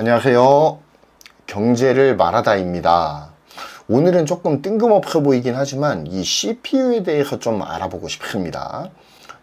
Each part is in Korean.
안녕하세요. 경제를 말하다입니다. 오늘은 조금 뜬금없어 보이긴 하지만 이 CPU에 대해서 좀 알아보고 싶습니다.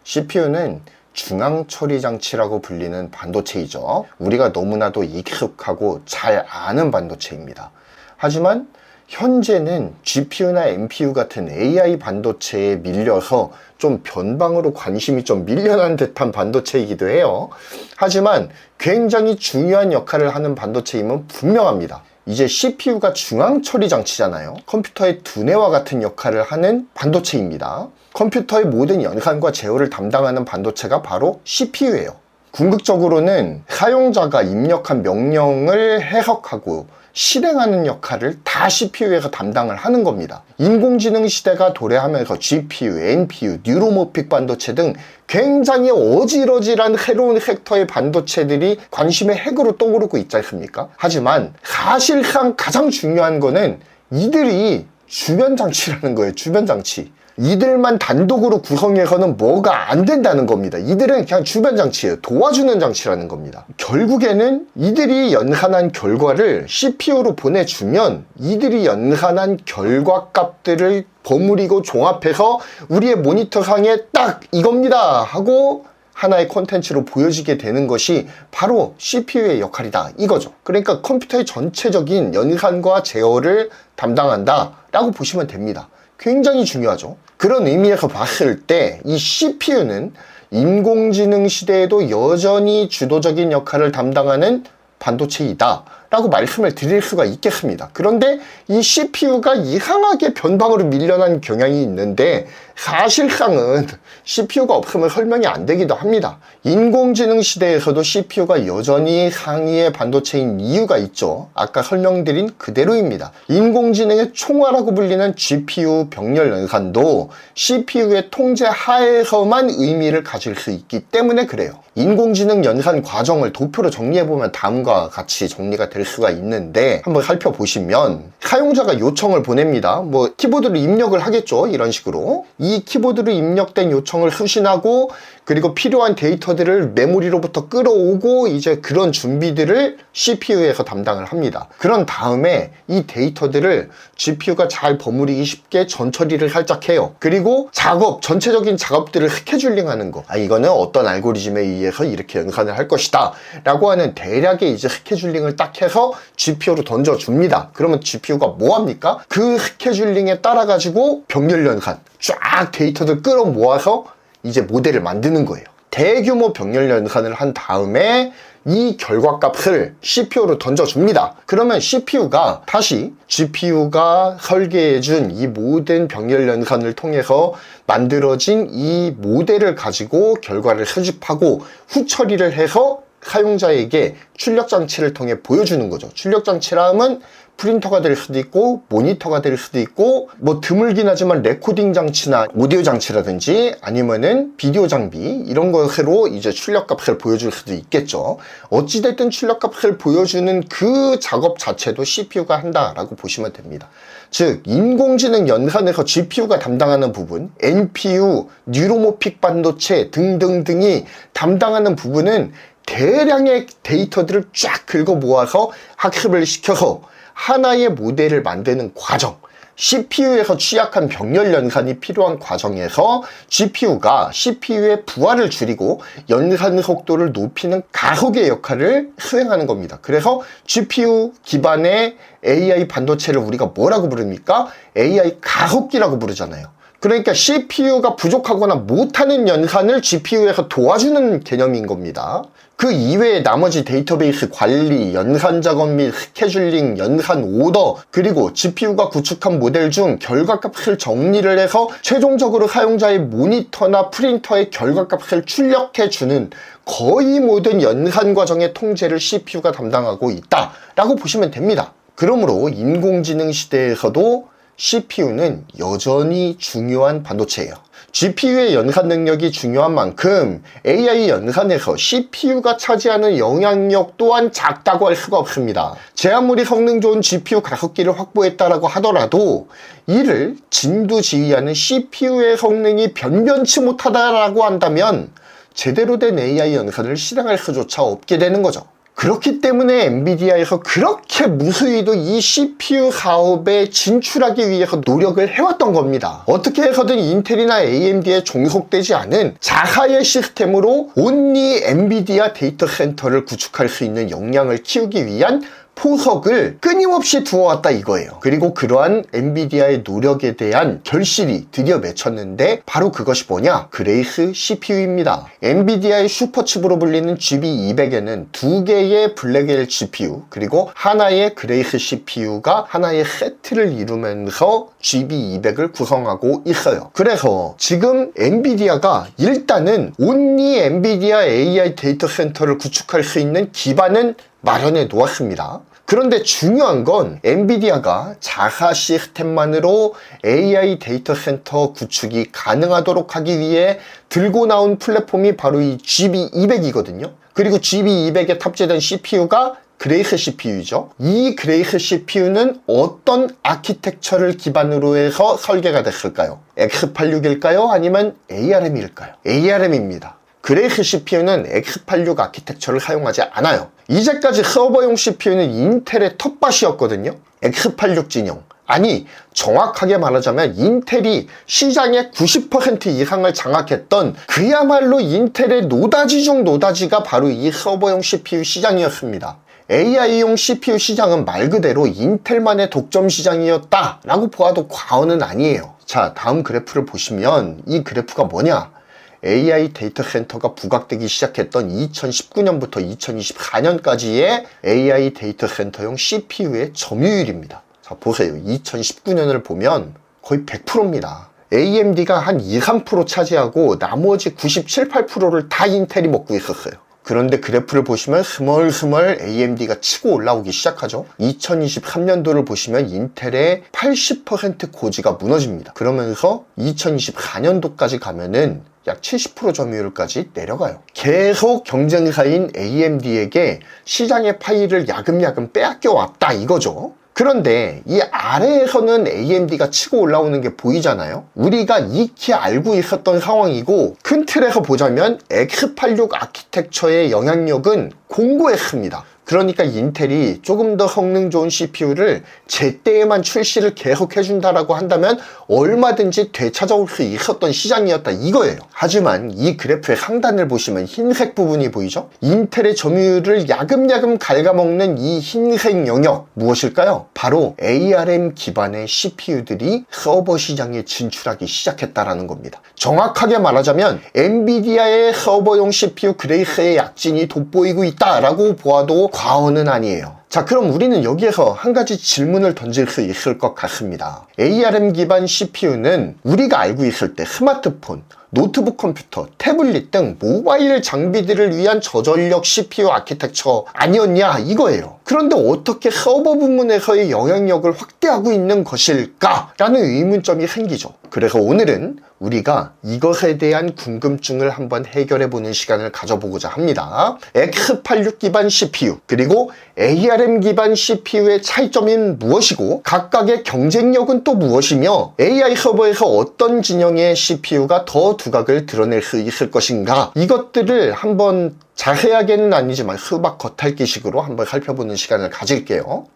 CPU는 중앙 처리 장치라고 불리는 반도체이죠. 우리가 너무나도 익숙하고 잘 아는 반도체입니다. 하지만 현재는 GPU나 NPU 같은 AI 반도체에 밀려서 좀 변방으로 관심이 좀 밀려난 듯한 반도체이기도 해요. 하지만 굉장히 중요한 역할을 하는 반도체임은 분명합니다. 이제 CPU가 중앙 처리 장치잖아요. 컴퓨터의 두뇌와 같은 역할을 하는 반도체입니다. 컴퓨터의 모든 연산과 제어를 담당하는 반도체가 바로 CPU예요. 궁극적으로는 사용자가 입력한 명령을 해석하고 실행하는 역할을 다 CPU에서 담당을 하는 겁니다. 인공지능 시대가 도래하면서 GPU, NPU, 뉴로모픽 반도체 등 굉장히 어지러지란 새로운 섹터의 반도체들이 관심의 핵으로 떠오르고 있지 않습니까? 하지만 사실상 가장 중요한 거는 이들이 주변 장치라는 거예요. 주변 장치. 이들만 단독으로 구성해서는 뭐가 안 된다는 겁니다. 이들은 그냥 주변 장치예요. 도와주는 장치라는 겁니다. 결국에는 이들이 연산한 결과를 CPU로 보내주면 이들이 연산한 결과 값들을 버무리고 종합해서 우리의 모니터 상에 딱 이겁니다 하고 하나의 콘텐츠로 보여지게 되는 것이 바로 CPU의 역할이다 이거죠. 그러니까 컴퓨터의 전체적인 연산과 제어를 담당한다 라고 보시면 됩니다. 굉장히 중요하죠. 그런 의미에서 봤을 때 이 CPU는 인공지능 시대에도 여전히 주도적인 역할을 담당하는 반도체이다 라고 말씀을 드릴 수가 있겠습니다. 그런데 이 CPU가 이상하게 변방으로 밀려난 경향이 있는데 사실상은 CPU가 없으면 설명이 안 되기도 합니다. 인공지능 시대에서도 CPU가 여전히 상위의 반도체인 이유가 있죠. 아까 설명드린 그대로입니다. 인공지능의 총화라고 불리는 GPU 병렬 연산도 CPU의 통제 하에서만 의미를 가질 수 있기 때문에 그래요. 인공지능 연산 과정을 도표로 정리해보면 다음과 같이 정리가 될 수가 있는데 한번 살펴보시면 사용자가 요청을 보냅니다. 뭐 키보드로 입력을 하겠죠. 이런 식으로. 이 키보드로 입력된 요청을 수신하고 그리고 필요한 데이터들을 메모리로부터 끌어오고 이제 그런 준비들을 CPU에서 담당을 합니다. 그런 다음에 이 데이터들을 GPU가 잘 버무리기 쉽게 전처리를 살짝 해요. 그리고 작업, 전체적인 작업들을 스케줄링 하는 거. 아, 이거는 어떤 알고리즘에 의해서 이렇게 연산을 할 것이다. 라고 하는 대략의 이제 스케줄링을 딱 해서 GPU로 던져줍니다. 그러면 GPU가 뭐 합니까? 그 스케줄링에 따라가지고 병렬 연산, 쫙 데이터들 끌어 모아서 이제 모델을 만드는 거예요. 대규모 병렬 연산을 한 다음에 이 결과값을 CPU로 던져줍니다. 그러면 CPU가 다시 GPU가 설계해준 이 모든 병렬 연산을 통해서 만들어진 이 모델을 가지고 결과를 수집하고 후처리를 해서 사용자에게 출력 장치를 통해 보여주는 거죠. 출력 장치라면 프린터가 될 수도 있고 모니터가 될 수도 있고 뭐 드물긴 하지만 레코딩 장치나 오디오 장치라든지 아니면은 비디오 장비 이런 것으로 이제 출력 값을 보여줄 수도 있겠죠. 어찌됐든 출력 값을 보여주는 그 작업 자체도 CPU가 한다라고 보시면 됩니다. 즉 인공지능 연산에서 GPU가 담당하는 부분, NPU, 뉴로모픽 반도체 등등등이 담당하는 부분은 대량의 데이터들을 쫙 긁어 모아서 학습을 시켜서 하나의 모델을 만드는 과정. CPU에서 취약한 병렬 연산이 필요한 과정에서 GPU가 CPU의 부하를 줄이고 연산 속도를 높이는 가속의 역할을 수행하는 겁니다. 그래서 GPU 기반의 AI 반도체를 우리가 뭐라고 부릅니까? AI 가속기라고 부르잖아요. 그러니까 CPU가 부족하거나 못하는 연산을 GPU에서 도와주는 개념인 겁니다. 그 이외에 나머지 데이터베이스 관리, 연산 작업 및 스케줄링, 연산 오더, 그리고 GPU가 구축한 모델 중 결과값을 정리를 해서 최종적으로 사용자의 모니터나 프린터의 결과값을 출력해주는 거의 모든 연산 과정의 통제를 CPU가 담당하고 있다라고 보시면 됩니다. 그러므로 인공지능 시대에서도 CPU는 여전히 중요한 반도체예요. GPU의 연산 능력이 중요한 만큼 AI 연산에서 CPU가 차지하는 영향력 또한 작다고 할 수가 없습니다. 제 아무리 성능 좋은 GPU 가속기를 확보했다라고 하더라도 이를 진두지휘하는 CPU의 성능이 변변치 못하다라고 한다면 제대로 된 AI 연산을 실행할 수조차 없게 되는 거죠. 그렇기 때문에 엔비디아에서 그렇게 무수히도 이 CPU 사업에 진출하기 위해서 노력을 해왔던 겁니다. 어떻게 해서든 인텔이나 AMD에 종속되지 않은 자사의 시스템으로 온리 엔비디아 데이터 센터를 구축할 수 있는 역량을 키우기 위한 포석을 끊임없이 두어왔다 이거예요. 그리고 그러한 엔비디아의 노력에 대한 결실이 드디어 맺혔는데 바로 그것이 뭐냐? 그레이스 CPU입니다. 엔비디아의 슈퍼칩으로 불리는 GB200에는 두 개의 블랙엘 GPU 그리고 하나의 그레이스 CPU가 하나의 세트를 이루면서 GB200을 구성하고 있어요. 그래서 지금 엔비디아가 일단은 온리 엔비디아 AI 데이터 센터를 구축할 수 있는 기반은 마련해 놓았습니다. 그런데 중요한 건 엔비디아가 자사 시스템만으로 AI 데이터 센터 구축이 가능하도록 하기 위해 들고 나온 플랫폼이 바로 이 GB200이거든요. 그리고 GB200에 탑재된 CPU가 그레이스 CPU죠. 이 그레이스 CPU는 어떤 아키텍처를 기반으로 해서 설계가 됐을까요? X86일까요? 아니면 ARM일까요? ARM입니다. 그레이스 CPU는 X86 아키텍처를 사용하지 않아요. 이제까지 서버용 CPU는 인텔의 텃밭이었거든요. X86 진영. 아니, 정확하게 말하자면 인텔이 시장의 90% 이상을 장악했던 그야말로 인텔의 노다지 중 노다지가 바로 이 서버용 CPU 시장이었습니다. AI용 CPU 시장은 말 그대로 인텔만의 독점 시장이었다라고 보아도 과언은 아니에요. 자, 다음 그래프를 보시면 이 그래프가 뭐냐? AI 데이터 센터가 부각되기 시작했던 2019년부터 2024년까지의 AI 데이터 센터용 CPU의 점유율입니다. 자, 보세요. 2019년을 보면 거의 100%입니다. AMD가 한 2, 3% 차지하고 나머지 97, 8%를 다 인텔이 먹고 있었어요. 그런데 그래프를 보시면 스멀스멀 AMD가 치고 올라오기 시작하죠. 2023년도를 보시면 인텔의 80% 고지가 무너집니다. 그러면서 2024년도까지 가면은 약 70% 점유율까지 내려가요. 계속 경쟁사인 AMD에게 시장의 파일을 야금야금 빼앗겨 왔다 이거죠. 그런데 이 아래에서는 AMD가 치고 올라오는 게 보이잖아요. 우리가 익히 알고 있었던 상황이고 큰 틀에서 보자면 X86 아키텍처의 영향력은 공고했습니다. 그러니까 인텔이 조금 더 성능 좋은 CPU를 제때에만 출시를 계속 해준다라고 한다면 얼마든지 되찾아올 수 있었던 시장이었다 이거예요. 하지만 이 그래프의 상단을 보시면 흰색 부분이 보이죠? 인텔의 점유율을 야금야금 갉아먹는 이 흰색 영역 무엇일까요? 바로 ARM 기반의 CPU들이 서버 시장에 진출하기 시작했다라는 겁니다. 정확하게 말하자면 엔비디아의 서버용 CPU 그레이스의 약진이 돋보이고 있다라고 보아도 과언은 아니에요. 자, 그럼 우리는 여기에서 한 가지 질문을 던질 수 있을 것 같습니다. ARM 기반 CPU는 우리가 알고 있을 때 스마트폰, 노트북 컴퓨터, 태블릿 등 모바일 장비들을 위한 저전력 CPU 아키텍처 아니었냐 이거예요. 그런데 어떻게 서버 부문에서의 영향력을 확대하고 있는 것일까? 라는 의문점이 생기죠. 그래서 오늘은 우리가 이것에 대한 궁금증을 한번 해결해 보는 시간을 가져보고자 합니다. X86 기반 CPU 그리고 ARM 기반 CPU의 차이점인 무엇이고 각각의 경쟁력은 또 무엇이며 AI 서버에서 어떤 진영의 CPU가 더 두각을 드러낼 수 있을 것인가 이것들을 한번 자세하게는 아니지만 수박 겉핥기식으로 한번 살펴보는 시간을 가질게요.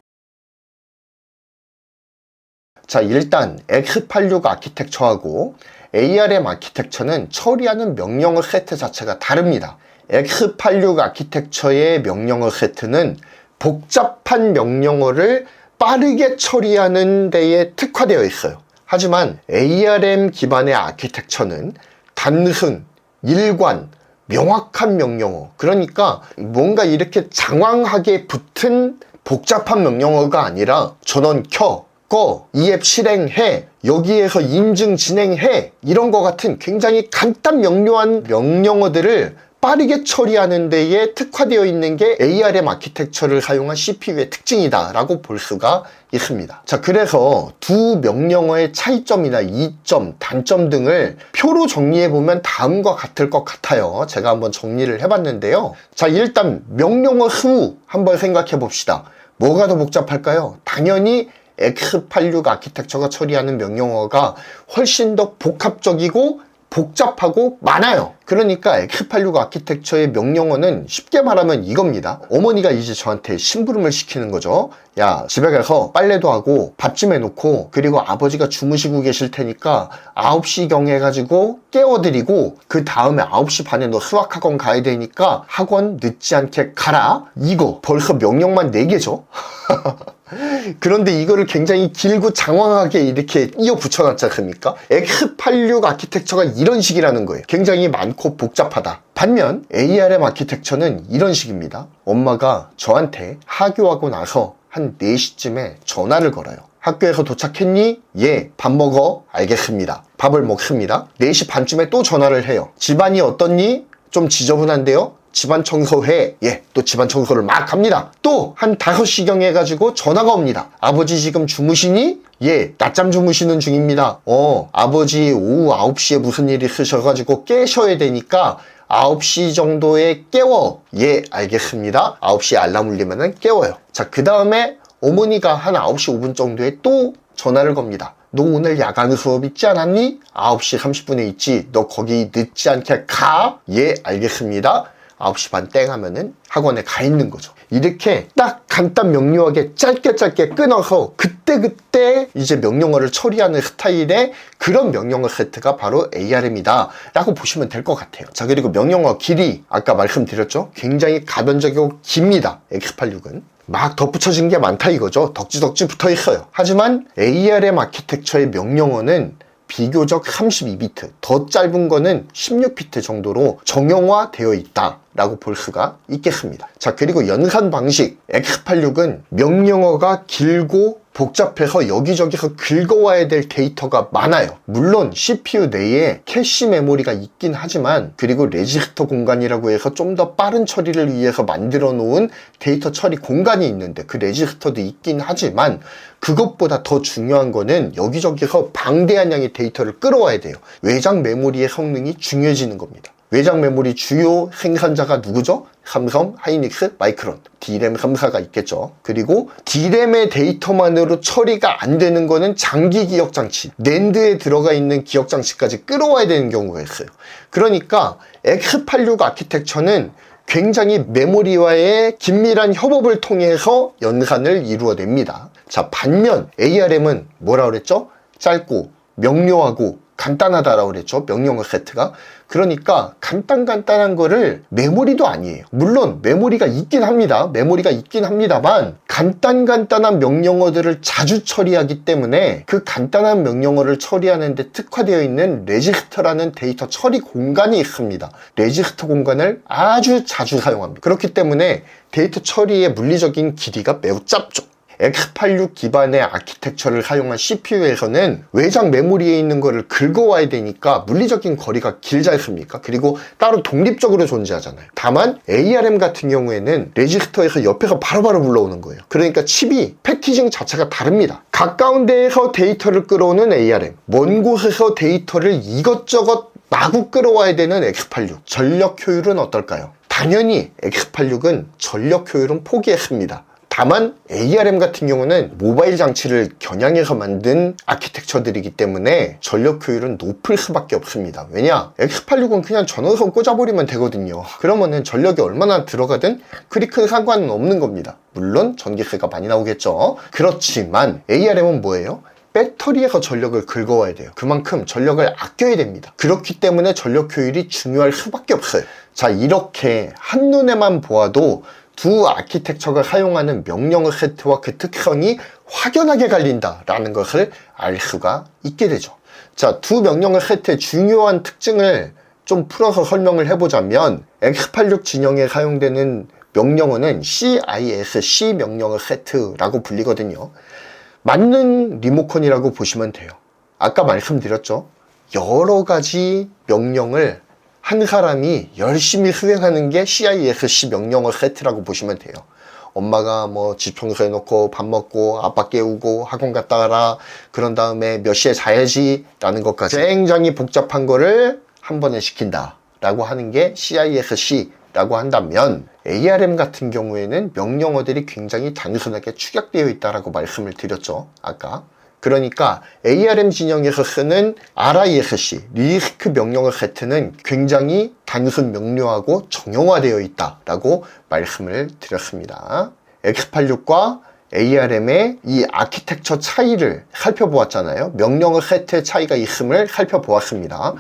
자, 일단 X86 아키텍처하고 ARM 아키텍처는 처리하는 명령어 세트 자체가 다릅니다. X86 아키텍처의 명령어 세트는 복잡한 명령어를 빠르게 처리하는 데에 특화되어 있어요. 하지만 ARM 기반의 아키텍처는 단순, 일관, 명확한 명령어. 그러니까 뭔가 이렇게 장황하게 붙은 복잡한 명령어가 아니라 전원 켜, 꺼, 이 앱 실행해, 여기에서 인증 진행해, 이런 거 같은 굉장히 간단 명료한 명령어들을 빠르게 처리하는 데에 특화되어 있는 게 ARM 아키텍처를 사용한 CPU의 특징이다라고 볼 수가 있습니다. 자, 그래서 두 명령어의 차이점이나 이점, 단점 등을 표로 정리해 보면 다음과 같을 것 같아요. 제가 한번 정리를 해봤는데요. 자, 일단 명령어 수 한번 생각해 봅시다. 뭐가 더 복잡할까요? 당연히 X86 아키텍처가 처리하는 명령어가 훨씬 더 복합적이고 복잡하고 많아요. 그러니까 X86 아키텍처의 명령어는 쉽게 말하면 이겁니다. 어머니가 이제 저한테 심부름을 시키는 거죠. 야, 집에 가서 빨래도 하고 밥 좀 해놓고 그리고 아버지가 주무시고 계실 테니까 9시경에 해가지고 깨워드리고 그 다음에 9시 반에 너 수학학원 가야 되니까 학원 늦지 않게 가라. 이거 벌써 명령만 4개죠. 그런데 이거를 굉장히 길고 장황하게 이렇게 이어 붙여놨지 않습니까? X86 아키텍처가 이런 식이라는 거예요. 굉장히 많고 복잡하다. 반면 ARM 아키텍처는 이런 식입니다. 엄마가 저한테 하교하고 나서 한 4시쯤에 전화를 걸어요. 학교에서 도착했니? 예, 밥 먹어. 알겠습니다. 밥을 먹습니다. 4시 반쯤에 또 전화를 해요. 집안이 어떻니? 좀 지저분한데요? 집안 청소해. 예, 또 집안 청소를 막 합니다. 또 한 5시경에 해가지고 전화가 옵니다. 아버지 지금 주무시니? 예, 낮잠 주무시는 중입니다. 어, 아버지 오후 9시에 무슨 일이 있으셔가지고 깨셔야 되니까 9시 정도에 깨워. 예, 알겠습니다. 9시에 알람 울리면 깨워요. 자, 그 다음에 어머니가 한 9시 5분 정도에 또 전화를 겁니다. 너 오늘 야간 수업 있지 않았니? 9시 30분에 있지. 너 거기 늦지 않게 가? 예, 알겠습니다. 9시 반 땡 하면은 학원에 가 있는 거죠. 이렇게 딱 간단 명료하게 짧게 짧게 끊어서 그때그때 이제 명령어를 처리하는 스타일의 그런 명령어 세트가 바로 ARM이다 라고 보시면 될 것 같아요. 자, 그리고 명령어 길이 아까 말씀드렸죠? 굉장히 가변적이고 깁니다. X86은. 막 덧붙여진 게 많다 이거죠. 덕지덕지 붙어 있어요. 하지만 ARM 아키텍처의 명령어는 비교적 32비트, 더 짧은 거는 16비트 정도로 정형화되어 있다 라고 볼 수가 있겠습니다. 자, 그리고 연산 방식 X86은 명령어가 길고 복잡해서 여기저기서 긁어와야 될 데이터가 많아요. 물론 CPU 내에 캐시 메모리가 있긴 하지만 그리고 레지스터 공간이라고 해서 좀 더 빠른 처리를 위해서 만들어 놓은 데이터 처리 공간이 있는데 그 레지스터도 있긴 하지만 그것보다 더 중요한 거는 여기저기서 방대한 양의 데이터를 끌어와야 돼요. 외장 메모리의 성능이 중요해지는 겁니다. 외장 메모리 주요 생산자가 누구죠? 삼성, 하이닉스, 마이크론, D램 3사가 있겠죠. 그리고 D램의 데이터만으로 처리가 안 되는 거는 장기 기억 장치, 낸드에 들어가 있는 기억 장치까지 끌어와야 되는 경우가 있어요. 그러니까 X86 아키텍처는 굉장히 메모리와의 긴밀한 협업을 통해서 연산을 이루어냅니다. 자, 반면 ARM은 뭐라 그랬죠? 짧고 명료하고 간단하다라고 그랬죠. 명령어 세트가. 그러니까 간단간단한 거를 메모리도 아니에요. 물론 메모리가 있긴 합니다. 메모리가 있긴 합니다만 간단간단한 명령어들을 자주 처리하기 때문에 그 간단한 명령어를 처리하는 데 특화되어 있는 레지스터라는 데이터 처리 공간이 있습니다. 레지스터 공간을 아주 자주 사용합니다. 그렇기 때문에 데이터 처리의 물리적인 길이가 매우 짧죠. X86 기반의 아키텍처를 사용한 CPU에서는 외장 메모리에 있는 거를 긁어와야 되니까 물리적인 거리가 길지 않습니까? 그리고 따로 독립적으로 존재하잖아요. 다만 ARM 같은 경우에는 레지스터에서 옆에서 바로바로 불러오는 거예요. 그러니까 칩이 패키징 자체가 다릅니다. 가까운 데에서 데이터를 끌어오는 ARM, 먼 곳에서 데이터를 이것저것 마구 끌어와야 되는 X86. 전력 효율은 어떨까요? 당연히 X86은 전력 효율은 포기했습니다. 다만 ARM 같은 경우는 모바일 장치를 겨냥해서 만든 아키텍처들이기 때문에 전력 효율은 높을 수밖에 없습니다. 왜냐? X86은 그냥 전원선 꽂아버리면 되거든요. 그러면은 전력이 얼마나 들어가든 그리 큰 상관은 없는 겁니다. 물론 전기세가 많이 나오겠죠. 그렇지만 ARM은 뭐예요? 배터리에서 전력을 긁어와야 돼요. 그만큼 전력을 아껴야 됩니다. 그렇기 때문에 전력 효율이 중요할 수밖에 없어요. 자, 이렇게 한눈에만 보아도 두 아키텍처가 사용하는 명령어 세트와 그 특성이 확연하게 갈린다라는 것을 알 수가 있게 되죠. 자, 두 명령어 세트의 중요한 특징을 좀 풀어서 설명을 해보자면 X86 진영에 사용되는 명령어는 CISC 명령어 세트라고 불리거든요. 맞는 리모컨이라고 보시면 돼요. 아까 말씀드렸죠. 여러 가지 명령을 한 사람이 열심히 수행하는 게 CISC 명령어 세트라고 보시면 돼요. 엄마가 뭐 집 청소해 놓고 밥 먹고 아빠 깨우고 학원 갔다 와라 그런 다음에 몇 시에 자야지 라는 것까지 굉장히 복잡한 거를 한 번에 시킨다 라고 하는 게 CISC 라고 한다면 ARM 같은 경우에는 명령어들이 굉장히 단순하게 축약되어 있다라고 말씀을 드렸죠 아까 그러니까 ARM 진영에서 쓰는 RISC, 리스크 명령어 세트는 굉장히 단순 명료하고 정형화되어 있다라고 말씀을 드렸습니다. X86과 ARM의 이 아키텍처 차이를 살펴보았잖아요. 명령어 세트의 차이가 있음을 살펴보았습니다.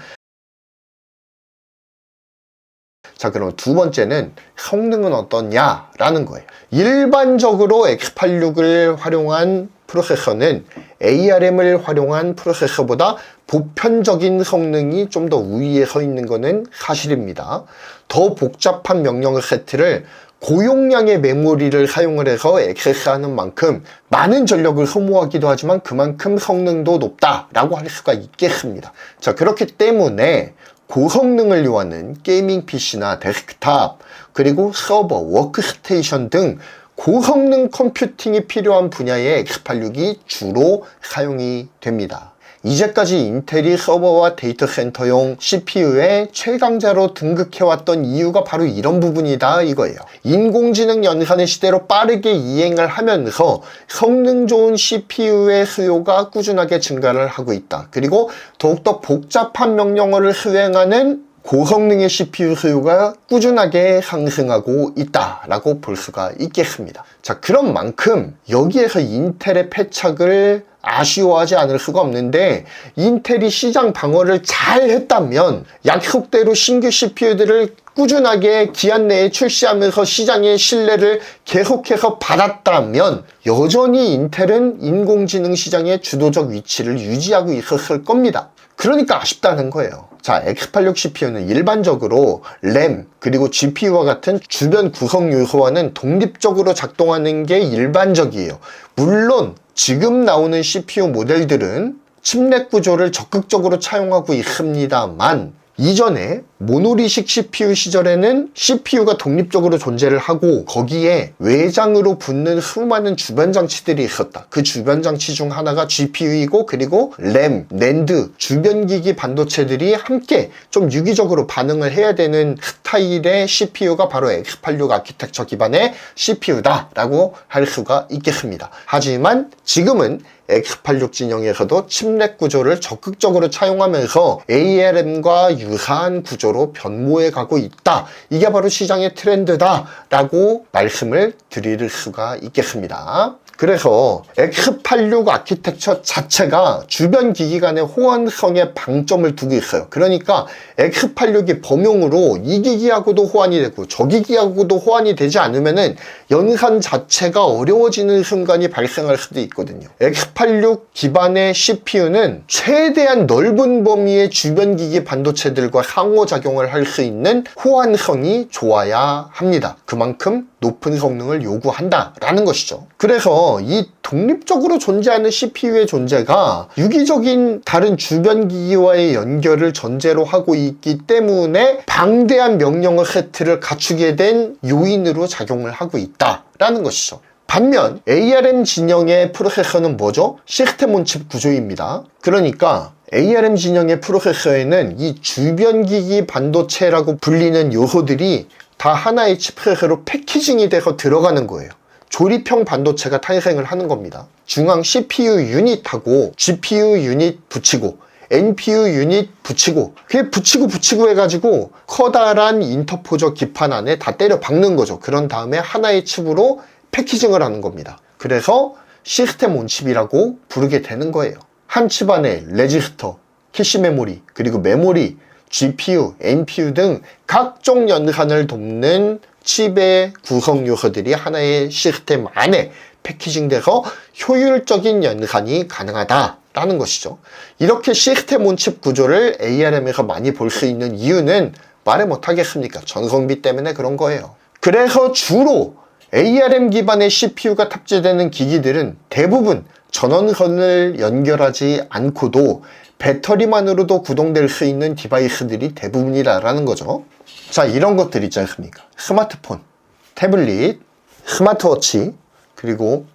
자, 그럼 두 번째는 성능은 어떠냐라는 거예요. 일반적으로 X86을 활용한 프로세서는 ARM을 활용한 프로세서보다 보편적인 성능이 좀 더 우위에 서 있는 것은 사실입니다. 더 복잡한 명령어 세트를 고용량의 메모리를 사용을 해서 액세스하는 만큼 많은 전력을 소모하기도 하지만 그만큼 성능도 높다라고 할 수가 있겠습니다. 자, 그렇기 때문에 고성능을 요하는 게이밍 PC나 데스크탑, 그리고 서버, 워크스테이션 등 고성능 컴퓨팅이 필요한 분야의 X86이 주로 사용이 됩니다. 이제까지 인텔이 서버와 데이터 센터용 CPU의 최강자로 등극해왔던 이유가 바로 이런 부분이다 이거예요. 인공지능 연산의 시대로 빠르게 이행을 하면서 성능 좋은 CPU의 수요가 꾸준하게 증가를 하고 있다. 그리고 더욱더 복잡한 명령어를 수행하는 고성능의 CPU 수요가 꾸준하게 상승하고 있다라고 볼 수가 있겠습니다. 자, 그런 만큼 여기에서 인텔의 패착을 아쉬워하지 않을 수가 없는데 인텔이 시장 방어를 잘 했다면 약속대로 신규 CPU들을 꾸준하게 기한 내에 출시하면서 시장의 신뢰를 계속해서 받았다면 여전히 인텔은 인공지능 시장의 주도적 위치를 유지하고 있었을 겁니다. 그러니까 아쉽다는 거예요. 자, X86 CPU는 일반적으로 램 그리고 GPU와 같은 주변 구성 요소와는 독립적으로 작동하는 게 일반적이에요. 물론 지금 나오는 CPU 모델들은 칩넷 구조를 적극적으로 차용하고 있습니다만 이전에 모노리식 CPU 시절에는 CPU가 독립적으로 존재를 하고 거기에 외장으로 붙는 수많은 주변 장치들이 있었다. 그 주변 장치 중 하나가 GPU이고 그리고 램, 낸드, 주변 기기 반도체들이 함께 좀 유기적으로 반응을 해야 되는 스타일의 CPU가 바로 X86 아키텍처 기반의 CPU다라고 할 수가 있겠습니다. 하지만 지금은 X86 진영에서도 칩넷 구조를 적극적으로 차용하면서 ARM과 유사한 구조로 변모해 가고 있다. 이게 바로 시장의 트렌드다. 라고 말씀을 드릴 수가 있겠습니다. 그래서 X86 아키텍처 자체가 주변 기기 간의 호환성에 방점을 두고 있어요. 그러니까 X86이 범용으로 이 기기하고도 호환이 되고 저 기기하고도 호환이 되지 않으면은 연산 자체가 어려워지는 순간이 발생할 수도 있거든요. X86 기반의 CPU는 최대한 넓은 범위의 주변 기기 반도체들과 상호작용을 할 수 있는 호환성이 좋아야 합니다. 그만큼 높은 성능을 요구한다라는 것이죠. 그래서 이 독립적으로 존재하는 CPU의 존재가 유기적인 다른 주변 기기와의 연결을 전제로 하고 있기 때문에 방대한 명령어 세트를 갖추게 된 요인으로 작용을 하고 있다라는 것이죠. 반면 ARM 진영의 프로세서는 뭐죠? 시스템 온칩 구조입니다. 그러니까 ARM 진영의 프로세서에는 이 주변 기기 반도체라고 불리는 요소들이 다 하나의 칩셋으로 패키징이 돼서 들어가는 거예요. 조립형 반도체가 탄생을 하는 겁니다. 중앙 CPU 유닛하고 GPU 유닛 붙이고 NPU 유닛 붙이고 그게 붙이고 붙이고 해가지고 커다란 인터포저 기판 안에 다 때려 박는 거죠. 그런 다음에 하나의 칩으로 패키징을 하는 겁니다. 그래서 시스템 온칩이라고 부르게 되는 거예요. 한 칩 안에 레지스터, 캐시 메모리, 그리고 메모리, GPU, NPU 등 각종 연산을 돕는 칩의 구성 요소들이 하나의 시스템 안에 패키징돼서 효율적인 연산이 가능하다라는 것이죠. 이렇게 시스템 온 칩 구조를 ARM에서 많이 볼 수 있는 이유는 말을 못하겠습니까? 전성비 때문에 그런 거예요. 그래서 주로 ARM 기반의 CPU가 탑재되는 기기들은 대부분 전원선을 연결하지 않고도 배터리만으로도 구동될 수 있는 디바이스들이 대부분이라는 거죠. 자, 이런 것들 있지 않습니까? 스마트폰, 태블릿, 스마트워치, 그리고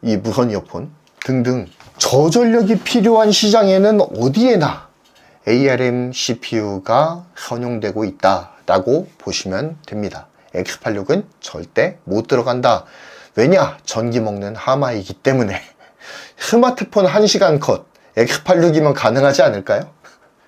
이 무선 이어폰 등등 저전력이 필요한 시장에는 어디에나 ARM CPU가 선용되고 있다라고 보시면 됩니다. X86은 절대 못 들어간다. 왜냐? 전기 먹는 하마이기 때문에. 스마트폰 1시간 컷, X86이면 가능하지 않을까요?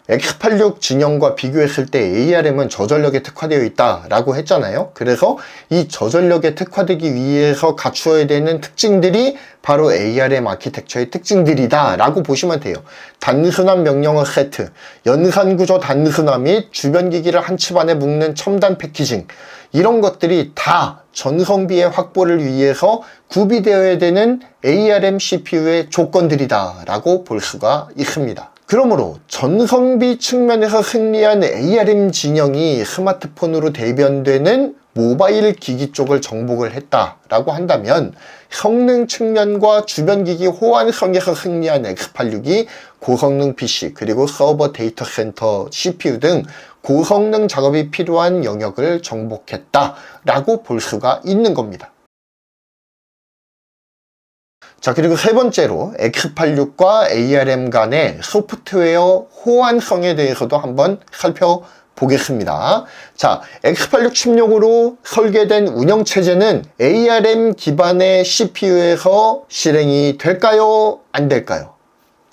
X86 진영과 비교했을 때 ARM은 저전력에 특화되어 있다라고 했잖아요. 그래서 이 저전력에 특화되기 위해서 갖추어야 되는 특징들이 바로 ARM 아키텍처의 특징들이다라고 보시면 돼요. 단순한 명령어 세트, 연산 구조 단순화 및 주변 기기를 한 칩 안에 묶는 첨단 패키징 이런 것들이 다 전성비의 확보를 위해서 구비되어야 되는 ARM CPU의 조건들이다라고 볼 수가 있습니다. 그러므로 전성비 측면에서 승리한 ARM 진영이 스마트폰으로 대변되는 모바일 기기 쪽을 정복을 했다라고 한다면 성능 측면과 주변 기기 호환성에서 승리한 X86이 고성능 PC 그리고 서버 데이터 센터 CPU 등 고성능 작업이 필요한 영역을 정복했다라고 볼 수가 있는 겁니다. 자, 그리고 세 번째로 X86과 ARM 간의 소프트웨어 호환성에 대해서도 한번 살펴보겠습니다. 자, X86 칩용으로 설계된 운영체제는 ARM 기반의 CPU에서 실행이 될까요? 안 될까요?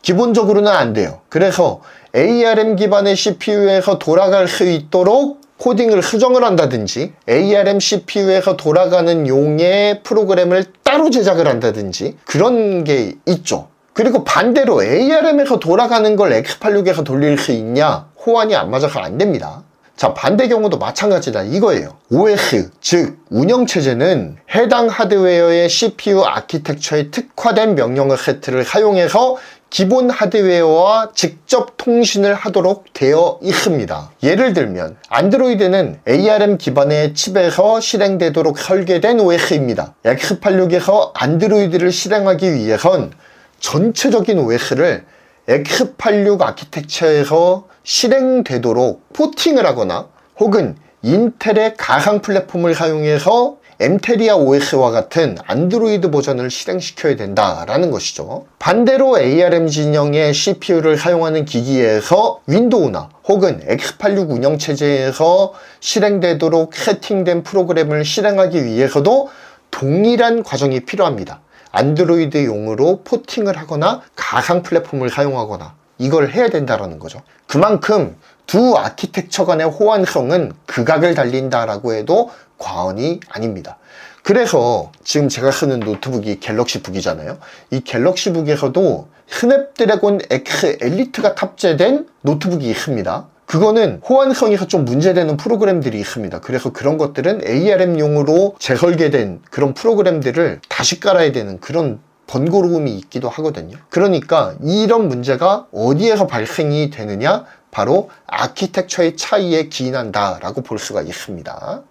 기본적으로는 안 돼요. 그래서 ARM 기반의 CPU에서 돌아갈 수 있도록 코딩을 수정을 한다든지 ARM CPU에서 돌아가는 용의 프로그램을 따로 제작을 한다든지 그런 게 있죠. 그리고 반대로 ARM에서 돌아가는 걸 X86에서 돌릴 수 있냐? 호환이 안 맞아서 안 됩니다. 자, 반대 경우도 마찬가지다. 이거예요. OS, 즉, 운영체제는 해당 하드웨어의 CPU 아키텍처에 특화된 명령어 세트를 사용해서 기본 하드웨어와 직접 통신을 하도록 되어 있습니다. 예를 들면, 안드로이드는 ARM 기반의 칩에서 실행되도록 설계된 OS입니다. X86에서 안드로이드를 실행하기 위해선 전체적인 OS를 X86 아키텍처에서 실행되도록 포팅을 하거나 혹은 인텔의 가상 플랫폼을 사용해서 엠테리아 OS와 같은 안드로이드 버전을 실행시켜야 된다라는 것이죠. 반대로 ARM 진영의 CPU를 사용하는 기기에서 윈도우나 혹은 X86 운영체제에서 실행되도록 세팅된 프로그램을 실행하기 위해서도 동일한 과정이 필요합니다. 안드로이드용으로 포팅을 하거나 가상 플랫폼을 사용하거나 이걸 해야 된다는 거죠. 그만큼 두 아키텍처 간의 호환성은 극악을 달린다라고 해도 과언이 아닙니다. 그래서 지금 제가 쓰는 노트북이 갤럭시북이잖아요. 이 갤럭시북에서도 스냅드래곤 X 엘리트가 탑재된 노트북이 있습니다. 그거는 호환성에서 좀 문제되는 프로그램들이 있습니다. 그래서 그런 것들은 ARM용으로 재설계된 그런 프로그램들을 다시 깔아야 되는 그런 번거로움이 있기도 하거든요. 그러니까 이런 문제가 어디에서 발생이 되느냐? 바로 아키텍처의 차이에 기인한다라고 볼 수가 있습니다.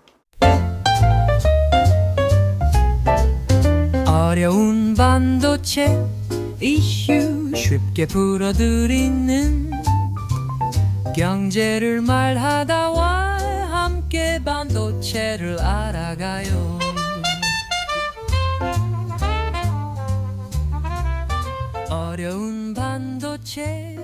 어려운 반도체 이슈 쉽게 풀어드리는 경제를 말하다와 함께 반도체를 알아가요 어려운 반도체